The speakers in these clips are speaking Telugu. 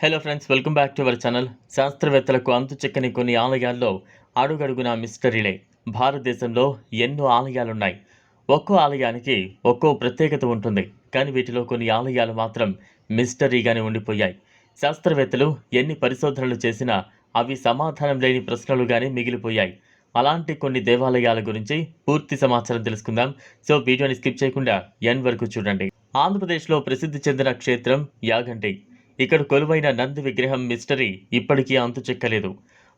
Hello friends welcome back to our channel శాస్త్రవేత్తలకు అంతు చెక్కని కొన్ని ఆలయాల్లో అడుగడుగున మిస్టరీలే భారతదేశంలో ఎన్నో ఆలయాలున్నాయి. ఒక్కో ఆలయానికి ఒక్కో ప్రత్యేకత ఉంటుంది. కానీ వీటిలో కొన్ని ఆలయాలు మాత్రం మిస్టరీగానే ఉండిపోయాయి. శాస్త్రవేత్తలు ఎన్ని పరిశోధనలు చేసినా అవి సమాధానం లేని ప్రశ్నలుగానే మిగిలిపోయాయి. అలాంటి కొన్ని దేవాలయాల గురించి పూర్తి సమాచారం తెలుసుకుందాం. సో వీడియోని స్కిప్ చేయకుండా ఎన్ వరకు చూడండి. ఆంధ్రప్రదేశ్లో ప్రసిద్ధి చెందిన క్షేత్రం యాగంటి. ఇక్కడ కొలువైన నంది విగ్రహం మిస్టరీ ఇప్పటికీ అంతు చెక్కలేదు.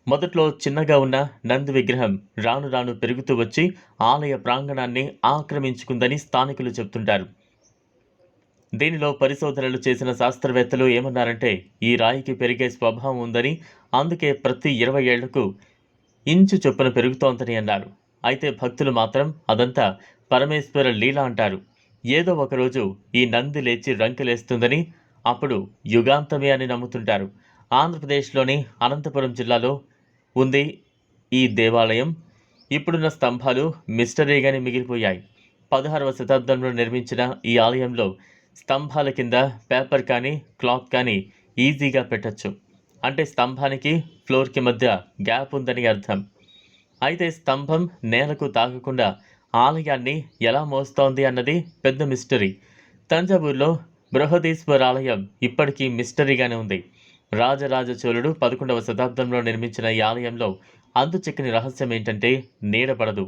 మొదట్లో చిన్నగా ఉన్న నంది విగ్రహం రాను రాను పెరుగుతూ వచ్చి ఆలయ ప్రాంగణాన్ని ఆక్రమించుకుందని స్థానికులు చెబుతుంటారు దీనిలో పరిశోధనలు చేసిన శాస్త్రవేత్తలు ఏమన్నారంటే ఈ రాయికి పెరిగే స్వభావం ఉందని అందుకే ప్రతి ఇరవై ఏళ్ళకు ఇంచు చొప్పున పెరుగుతోందని అన్నారు. అయితే భక్తులు మాత్రం అదంతా పరమేశ్వర లీల అంటారు. ఏదో ఒకరోజు ఈ నంది లేచి రంకెలేస్తుందని అప్పుడు యుగాంతమే అని నమ్ముతుంటారు. ఆంధ్రప్రదేశ్లోని అనంతపురం జిల్లాలో ఉంది ఈ దేవాలయం. ఇప్పుడున్న స్తంభాలు మిస్టరీగానే మిగిలిపోయాయి. పదహారవ శతాబ్దంలో నిర్మించిన ఈ ఆలయంలో స్తంభాల కింద పేపర్ కానీ క్లాత్ కానీ ఈజీగా పెట్టచ్చు. అంటే స్తంభానికి ఫ్లోర్కి మధ్య గ్యాప్ ఉందని అర్థం. అయితే స్తంభం నేలకు తాకకుండా ఆలయాన్ని ఎలా మోస్తోంది అన్నది పెద్ద మిస్టరీ. తంజావూరులో బృహదీశ్వర ఆలయం ఇప్పటికీ మిస్టరీగానే ఉంది. రాజరాజ చోళుడు పదకొండవ శతాబ్దంలో నిర్మించిన ఈ ఆలయంలో అంతు చిక్కని రహస్యం ఏంటంటే నీడపడదు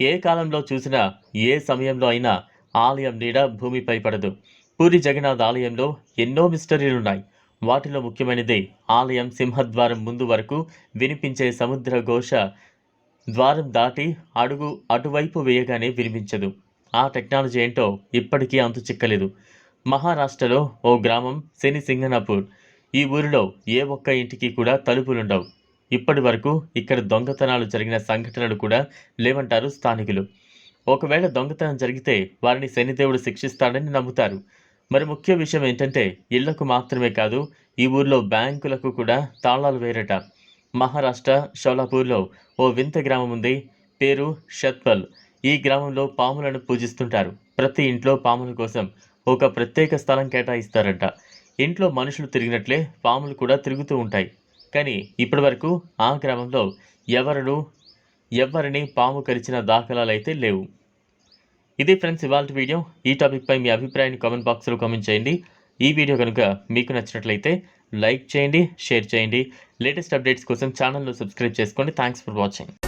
ఏ కాలంలో చూసినా ఏ సమయంలో అయినా ఆలయం నీడ భూమిపై పడదు. పూరి జగన్నాథ్ ఆలయంలో ఎన్నో మిస్టరీలున్నాయి. వాటిలో ముఖ్యమైనది ఆలయం సింహద్వారం ముందు వరకు వినిపించే సముద్ర ఘోష ద్వారం దాటి అడుగు అటువైపు వేయగానే వినిపించదు. ఆ టెక్నాలజీ ఏంటో ఇప్పటికీ అంతు చిక్కలేదు. మహారాష్ట్రలో ఓ గ్రామం శని సింగనాపూర్. ఈ ఊరిలో ఏ ఒక్క ఇంటికి కూడా తలుపులుండవు. ఇప్పటి వరకు ఇక్కడ దొంగతనాలు జరిగిన సంఘటనలు కూడా లేవంటారు స్థానికులు. ఒకవేళ దొంగతనం జరిగితే వారిని శనిదేవుడు శిక్షిస్తాడని నమ్ముతారు. మరి ముఖ్య విషయం ఏంటంటే ఇళ్ళకు మాత్రమే కాదు ఈ ఊర్లో బ్యాంకులకు కూడా తాళాలు వేరట మహారాష్ట్ర షోలాపూర్లో ఓ వింత గ్రామం ఉంది పేరు షత్పల్. ఈ గ్రామంలో పాములను పూజిస్తుంటారు. ప్రతి ఇంట్లో పాముల కోసం ఒక ప్రత్యేక స్థలం కేటాయిస్తారంట. ఇంట్లో మనుషులు తిరిగినట్లే పాములు కూడా తిరుగుతూ ఉంటాయి. కానీ ఇప్పటివరకు ఆ గ్రామంలో ఎవరును ఎవరిని పాము కరిచిన దాఖలాలు అయితే లేవు. ఇది ఫ్రెండ్స్ ఇవాళ వీడియో. ఈ టాపిక్పై మీ అభిప్రాయాన్ని కామెంట్ బాక్స్లో కామెంట్ చేయండి. ఈ వీడియో కనుక మీకు నచ్చినట్లయితే లైక్ చేయండి షేర్ చేయండి. లేటెస్ట్ అప్డేట్స్ కోసం ఛానల్ను సబ్స్క్రైబ్ చేసుకోండి. Thanks for watching.